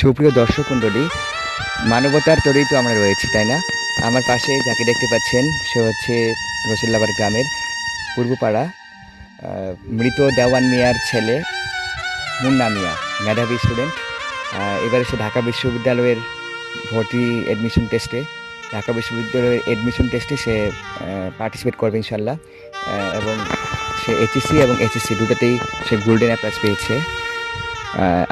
সুপ্রিয় দর্শক মণ্ডলী, মানবতার তরেই তো আমরা রয়েছি, তাই না? আমার পাশে যাকে দেখতে পাচ্ছেন, সে হচ্ছে রসুল্লাবার গ্রামের পূর্বপাড়া মৃত দেওয়ান মিয়ার ছেলে মুন্না মিয়া, মেধাবী স্টুডেন্ট এবারে সে ঢাকা বিশ্ববিদ্যালয়ের ভর্তি অ্যাডমিশন টেস্টে ঢাকা বিশ্ববিদ্যালয়ের অ্যাডমিশন টেস্টে সে পার্টিসিপেট করবে ইনশাল্লাহ এবং সে এইচএসসি এবং এইচএসসি দুটোতেই সে গোল্ডেন অ্যাপ্লাস পেয়েছে।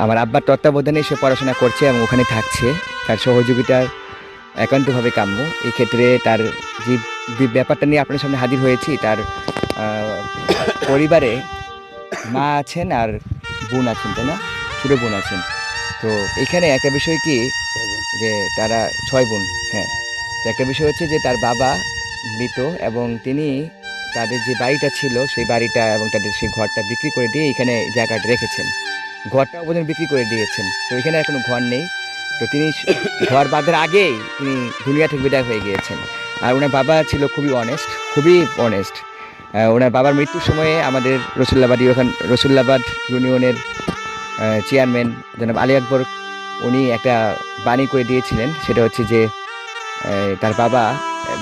আমার আব্বার তত্ত্বাবধানে সে পড়াশোনা করছে এবং ওখানে থাকছে। তার সহযোগিতার একান্তভাবে কাম্য। এই ক্ষেত্রে তার যে ব্যাপারটা নিয়ে আপনার সামনে হাজির হয়েছি, তার পরিবারে মা আছেন আর বোন আছেন, তাই না? ছোটো বোন আছেন। তো এখানে একটা বিষয় কি, যে তারা ছয় বোন হ্যাঁ। তো একটা বিষয় হচ্ছে যে তার বাবা মৃত এবং তিনি তাদের যে বাড়িটা ছিল, সেই বাড়িটা এবং তাদের সেই ঘরটা বিক্রি করে দিয়ে এখানে জায়গাটা রেখেছেন। ঘরটাও বোধহয় বিক্রি করে দিয়েছেন। তো এখানে আর কোনো ঘর নেই। তো তিনি ঘর বাঁধার আগেই তিনি দুনিয়া থেকে বিদায় হয়ে গিয়েছেন। আর ওনার বাবা ছিল খুবই অনেস্ট খুবই অনেস্ট ওনার বাবার মৃত্যুর সময়ে আমাদের রসুল্লাবাদ ইউখান রসুল্লাবাদ ইউনিয়নের চেয়ারম্যান জনাব আলী আকবর, উনি একটা বাণী করে দিয়েছিলেন। সেটা হচ্ছে যে তার বাবা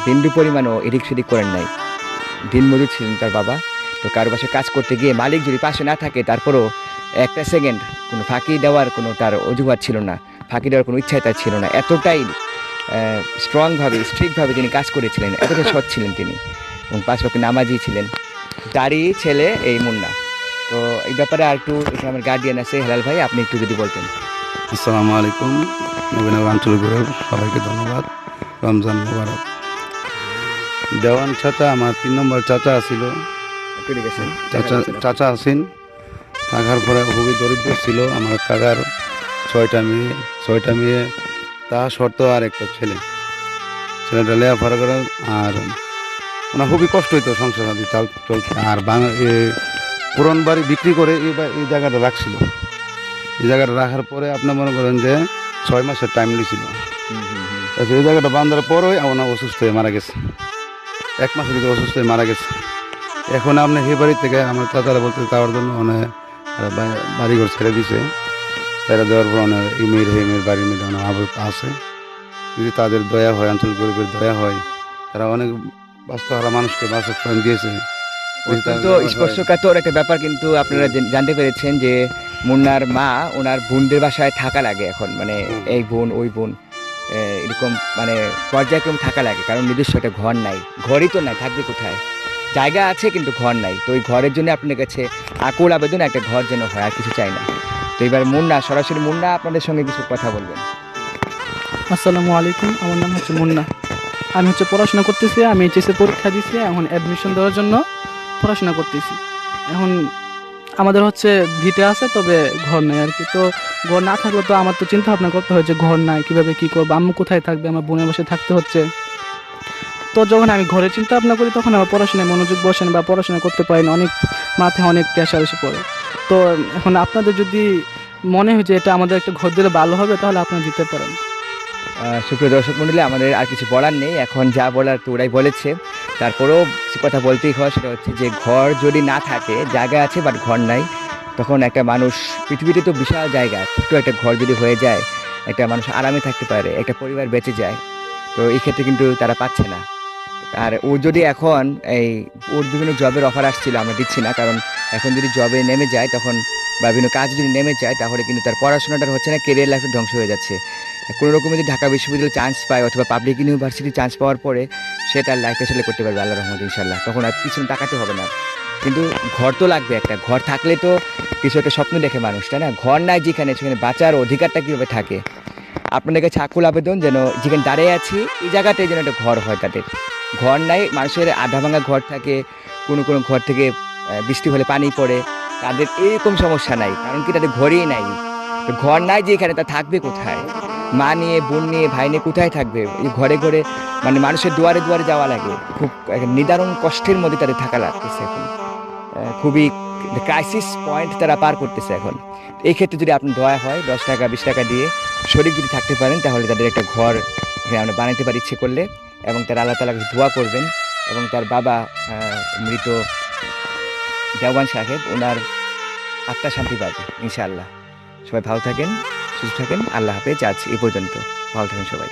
বিন্দু পরিমাণও এদিক সেদিক করেন নাই। দিনমজুর ছিলেন তার বাবা। তো কারও পাশে কাজ করতে গিয়ে মালিক যদি পাশে না থাকে, তারপরও একটা সেকেন্ড কোনো ফাঁকি দেওয়ার কোনো তার অজুহাত ছিল না ফাঁকি দেওয়ার কোনো ইচ্ছাই তার ছিল না। এতটাই স্ট্রংভাবে স্ট্রিক্টভাবে তিনি কাজ করেছিলেন এতটাই সৎ ছিলেন তিনি এবং পাঁচ পক্ষে নামাজি ছিলেন। তারই ছেলে এই মুন্না। তো এই ব্যাপারে আর একটু এখানে আমার গার্ডিয়ান আছে হেলাল ভাই আপনি একটু যদি বলতেন। আসসালামু আলাইকুম নবীনগর আঞ্চলিক সবাইকে ধন্যবাদ। রমজান মুবারক। দেওয়ান চাচা আমার তিন নম্বর চাচা লিখেছেন চাচা চাচা আছেন। থাকার পরে খুবই দরিদ্র ছিল। আমার কাকার ছয়টা মেয়ে ছয়টা মেয়ে তা শর্ত আর একটা ছেলে। ছেলেটা লেখাপড়া করে আর ওনার খুবই কষ্ট হইতো সংসার আদি চাল, চলতে। আর বাংলা পুরন বাড়ি বিক্রি করে এই এই জায়গাটা রাখছিল। এই জায়গাটা রাখার পরে আপনি মনে করেন যে ছয় মাসের টাইম নিয়েছিল। তারপরে এই জায়গাটা বান্ধার পরে ওনা অসুস্থ হয়ে মারা গেছে। এক মাসের ভিতরে অসুস্থ হয়ে মারা গেছে। এখন আপনি সেই বাড়ি থেকে আমার চাচারা বলতে যাওয়ার জন্য অনেক বাড়িঘর ছেড়ে দিছে। তারা দেওয়ার পর অনেক এই মেয়ের বাড়ির মেয়ের অনেক আবদ্ধ আছে। যদি তাদের দয়া হয় আঞ্চলিক গরিবের দয়া হয় তারা অনেক বাস্তবহারা মানুষকে বাসস্থান দিয়েছে। অত্যন্ত স্পর্শকাতর একটা ব্যাপার কিন্তু আপনারা জানতে পেরেছেন যে মুন্নার মা ওনার বোনদের বাসায় থাকা লাগে এখন। মানে এই বোন ওই বোন এরকম মানে পর্যায়ক্রম থাকা লাগে কারণ নিজস্ব একটা ঘর নাই। ঘরই তো নাই থাকবে কোথায়? জায়গা আছে কিন্তু ঘর নাই। তো ওই ঘরের জন্য আপনার কাছে আকুল আবেদন, একটা ঘর যেন হয়, আর কিছু চাই না। তো এবার মুন্না, সরাসরি মুন্না আপনাদের সঙ্গে কিছু কথা বলবেন। আসসালামু আলাইকুম, আমার নাম হচ্ছে মুন্না। আমি হচ্ছে পড়াশোনা করতেছি, আমি এইচএসএ পরীক্ষা দিছি, এখন অ্যাডমিশন দেওয়ার জন্য পড়াশোনা করতেছি। এখন আমাদের হচ্ছে ভিটে আছে, তবে ঘর নেই আর কি। তো ঘর না থাকলে তো আমার তো চিন্তা ভাবনা করতে হয় যে ঘর নাই, কীভাবে কি করব? আম্মু কোথায় থাকবে? আমার বোনের বসে থাকতে হচ্ছে। তো যখন আমি ঘরে চিন্তা ভাবনা করি, তখন আমার পড়াশোনায় মনোযোগ বসেন বা পড়াশোনা করতে পারি না অনেক মাথায় অনেক প্রেশার এসে পড়ে। তো এখন আপনাদের যদি মনে হয় যে এটা আমাদের একটা ঘর দিলে ভালো হবে, তাহলে আপনারা দিতে পারেন। সুপ্রিয় দর্শক মন্ডলী, আমাদের আর কিছু বলার নেই। এখন যা বলার তো ওরাই বলেছে। তারপরেও কিছু কথা বলতেই হয়, সেটা হচ্ছে যে ঘর যদি না থাকে, জায়গা আছে বাট ঘর নাই, তখন একটা মানুষ, পৃথিবীতে তো বিশাল জায়গা, ছোট্ট একটা ঘর যদি হয়ে যায়, একটা মানুষ আরামে থাকতে পারে, একটা পরিবার বেঁচে যায়, তো এই ক্ষেত্রে কিন্তু তারা পাচ্ছে না। আর ও যদি এখন এই, ওর বিভিন্ন জবের অফার আসছিল, আমরা দিচ্ছি না, কারণ এখন যদি জবে নেমে যায় তখন বা বিভিন্ন কাজ যদি নেমে যায় তাহলে কিন্তু তার পড়াশোনাটা হচ্ছে না কেরিয়ার লাইফে ধ্বংস হয়ে যাচ্ছে। কোনো রকমে যদি ঢাকা বিশ্ববিদ্যালয়ে চান্স পায় অথবা পাবলিক ইউনিভার্সিটি চান্স পাওয়ার পরে সে তার লাইফটা সেলে করতে পারবে আল্লাহ রহমদ ইনশাল্লাহ তখন আর পিছনে তাকাতে হবে না। কিন্তু ঘর তো লাগবে একটা, ঘর থাকলে তো কিছু একটা স্বপ্ন দেখে মানুষ, তাই না? ঘর নাই যেখানে, সেখানে বাঁচার অধিকারটা কীভাবে থাকে? আপনাদের কাছে আকুল আবেদন যেন যেখানে দাঁড়িয়ে আছি, এই জায়গাটায় যেন একটা ঘর হয় তাদের। ঘর নাই, মানুষের আধা ভাঙা ঘর থাকে, কোনো কোনো ঘর থেকে বৃষ্টি হলে পানি পড়ে। তাদের এরকম সমস্যা নাই, কারণ কি তাদের ঘরেই নাই। তো ঘর নাই যে এখানে, তা থাকবে কোথায়? মা নিয়ে, বোন নিয়ে, ভাই নিয়ে কোথায় থাকবে? এই ঘরে ঘরে মানে মানুষের দুয়ারে দুয়ারে যাওয়া লাগে। খুব নিদারুণ কষ্টের মধ্যে তাদের থাকা লাগতেছে এখন। খুবই ক্রাইসিস পয়েন্ট তারা পার করতেছে এখন। এই ক্ষেত্রে যদি আপনার দয়া হয়, দশ টাকা, বিশ টাকা দিয়ে শরীর যদি থাকতে পারেন, তাহলে তাদের একটা ঘর আমরা বানাতে পারি ইচ্ছে করলে। এবং তারা আল্লাহ তালাকে দোয়া করবেন এবং তার বাবা মৃত দেওয়ান সাহেব, ওনার আত্মা শান্তি পাবে, ইনশাআল্লাহ। সবাই ভালো থাকেন, সুস্থ থাকেন, আল্লাহ হাফেজ, আজ এ পর্যন্ত। ভালো থাকেন সবাই।